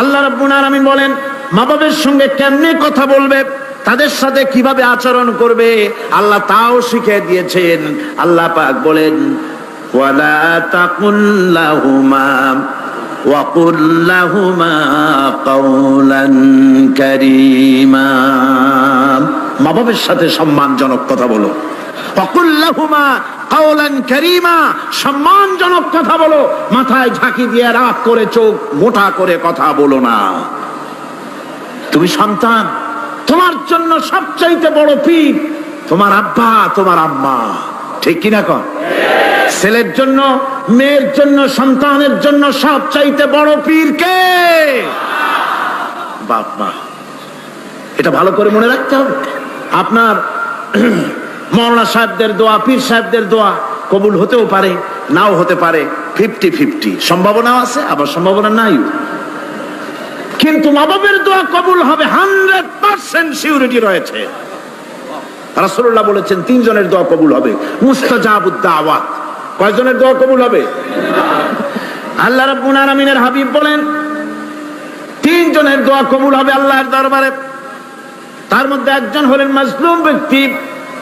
আল্লাহ রাব্বুল আলামিন বলেন মা বাবার সঙ্গে কেমনে কথা বলবে তাদের সাথে কিভাবে আচরণ করবে আল্লাহ তাও শিখিয়ে দিয়েছেন আল্লাহ পাক বলেন ওয়ালা তাকুল্লাহুমা وقل لهما قولا كريما মা বাবার সাথে সম্মানজনক কথা বলো وقل কাওলান সম্মানজনক কথা বলো, মাথায় ঝাঁকি দিয়ে রাগ করে চোখ মোটা করে কথা বলো না। তুমি সন্তান, তোমার জন্য সবচাইতে বড় পীর তোমার আব্বা, তোমার আম্মা। ঠিক কিনা? ছেলের জন্য, মেয়ের জন্য, সন্তানের জন্য সবচাইতে বড় পীর কে? বাপ মা। এটা ভালো করে মনে রাখতে হবে। আপনার মৌলানা সাহেবদের দোয়া, পীর সাহেবদের দোয়া কবুল হতেও পারে, নাও হতে পারে। Fifty fifty. সম্ভাবনাও আছে, আবার সম্ভাবনা নাই। কিন্তু মা দোয়া কবুল হবে হান্ড্রেড পার্সেন্ট সিউরিটি রয়েছে। রাসূলুল্লাহ বলেছেন, তিনজনের দোয়া কবুল হবে। মুস্তাজাবুদ দাওয়াত কয়জনের দোয়া কবুল হবে? আল্লাহ রাব্বুল আলামিনের হাবিব বলেন, তিনজনের দোয়া কবুল হবে আল্লাহর দরবারে। তার মধ্যে একজন হলেন মাজলুম ব্যক্তি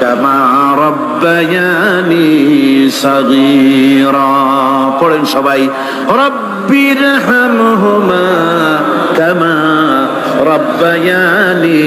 কামা রব্বায়ানি সাগীরা পড়েন সবাই রব্বির হামহুমা কামা রব্বায়ানি